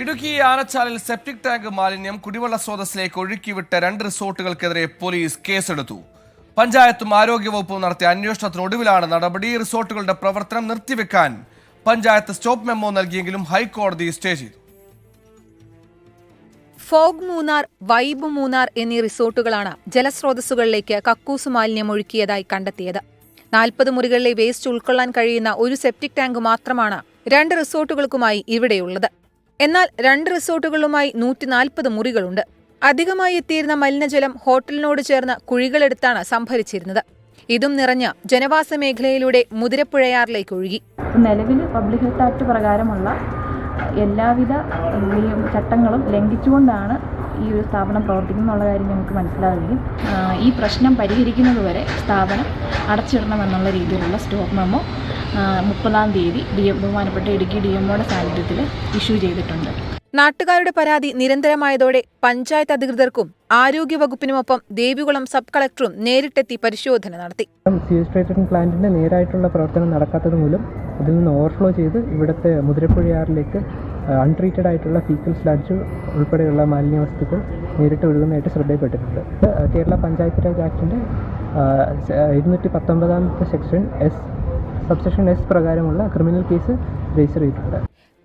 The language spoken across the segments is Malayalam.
ഇടുക്കി ആനച്ചാലിൽ സെപ്റ്റിക് ടാങ്ക് മാലിന്യം കുടിവെള്ള സ്രോതസ്സിലേക്ക് ഒഴുക്കിവിട്ട രണ്ട് റിസോർട്ടുകൾക്കെതിരെ പോലീസ് കേസെടുത്തു. പഞ്ചായത്തും ആരോഗ്യവകുപ്പും നടത്തിയ അന്വേഷണത്തിനൊടുവിലാണ് നടപടി റിസോർട്ടുകളുടെ പ്രവർത്തനം നിർത്തിവെക്കാൻ പഞ്ചായത്ത് സ്റ്റോപ്പ് മെമ്മോ നൽകിയെങ്കിലും ഹൈക്കോടതി സ്റ്റേ ചെയ്തു. ഫോഗ് മൂന്നാർ വൈബ് മൂന്നാർ എന്നീ റിസോർട്ടുകളാണ് ജലസ്രോതസ്സുകളിലേക്ക് കക്കൂസ് മാലിന്യം ഒഴുക്കിയതായി കണ്ടെത്തിയത്. നാൽപ്പത് മുറികളിലെ വേസ്റ്റ് ഉൾക്കൊള്ളാൻ കഴിയുന്ന ഒരു സെപ്റ്റിക് ടാങ്ക് മാത്രമാണ് രണ്ട് റിസോർട്ടുകൾക്കുമായി ഇവിടെയുള്ളത്. എന്നാൽ രണ്ട് റിസോർട്ടുകളുമായി നൂറ്റി നാൽപ്പത് മുറികളുണ്ട്. അധികമായി എത്തിയിരുന്ന മലിനജലം ഹോട്ടലിനോട് ചേർന്ന കുഴികളെടുത്താണ് സംഭരിച്ചിരുന്നത്. ഇതും നിറഞ്ഞ ജനവാസ മേഖലയിലൂടെ മുതിരപ്പുഴയാറിലേക്ക് ഒഴുകി. നിലവിൽ പബ്ലിക് ഹെൽത്ത് ആക്ട് പ്രകാരമുള്ള എല്ലാവിധ ചട്ടങ്ങളും ലംഘിച്ചുകൊണ്ടാണ് ഈ ഒരു സ്ഥാപനം പ്രവർത്തിക്കുന്നുള്ള കാര്യം ഞങ്ങൾക്ക് മനസ്സിലാവുകയും ഈ പ്രശ്നം പരിഹരിക്കുന്നതുവരെ സ്ഥാപനം അടച്ചിടണമെന്നുള്ള രീതിയിലുള്ള സ്റ്റോപ്പ് മെമ്മോ മുപ്പതാം തീയതി ഡി എം ബഹുമാനപ്പെട്ട ഇടുക്കി ഡി എമ്മോയുടെ സാന്നിധ്യത്തിൽ ഇഷ്യൂ ചെയ്തിട്ടുണ്ട്. നാട്ടുകാരുടെ പരാതി നിരന്തരമായതോടെ പഞ്ചായത്ത് അധികൃതർക്കും ആരോഗ്യവകുപ്പിനുമൊപ്പം ദേവികുളം സബ് കളക്ടറും നേരിട്ടെത്തി പരിശോധന നടത്തി. സീസ്ട്രേറ്റഡ് പ്ലാന്റിന്റെ നേരായിട്ടുള്ള പ്രവർത്തനം നടക്കാത്തത് മൂലം അതിൽ നിന്ന് ഓവർഫ്ലോ ചെയ്ത് ഇവിടുത്തെ മുതിരപ്പുഴയാറിലേക്ക് അൺട്രീറ്റഡ് ആയിട്ടുള്ള ഫീക്കൽ സ്ലഡ്ജ് ഉൾപ്പെടെയുള്ള മാലിന്യ വസ്തുക്കൾ നേരിട്ട് ഒഴുകുന്നതായിട്ട് ശ്രദ്ധയിൽപ്പെട്ടിട്ടുണ്ട്. ഇത് കേരള പഞ്ചായത്ത് രാജ് ആക്ടിന്റെ ഇരുന്നൂറ്റി പത്തൊമ്പതാമത്തെ സെക്ഷൻ എസ് സബ്സെക്ഷൻ എസ് പ്രകാരമുള്ള ക്രിമിനൽ കേസ് രജിസ്റ്റർ ചെയ്തിട്ടുണ്ട്.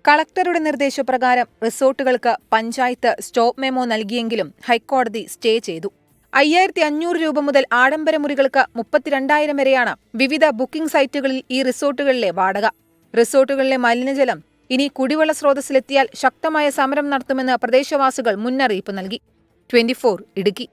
കളക്ടറുടെ നിർദ്ദേശപ്രകാരം റിസോർട്ടുകൾക്ക് പഞ്ചായത്ത് സ്റ്റോപ്പ് മെമ്മോ നൽകിയെങ്കിലും ഹൈക്കോടതി സ്റ്റേ ചെയ്തു. അയ്യായിരത്തി അഞ്ഞൂറ് രൂപ മുതൽ ആഡംബര മുറികൾക്ക് മുപ്പത്തിരണ്ടായിരം വരെയാണ് വിവിധ ബുക്കിംഗ് സൈറ്റുകളിൽ ഈ റിസോർട്ടുകളിലെ വാടക. റിസോർട്ടുകളിലെ മലിനജലം ഇനി കുടിവെള്ള സ്രോതസ്സിലെത്തിയാൽ ശക്തമായ സമരം നടത്തുമെന്ന് പ്രദേശവാസികൾ മുന്നറിയിപ്പ് നൽകി. ട്വന്റി ഇടുക്കി.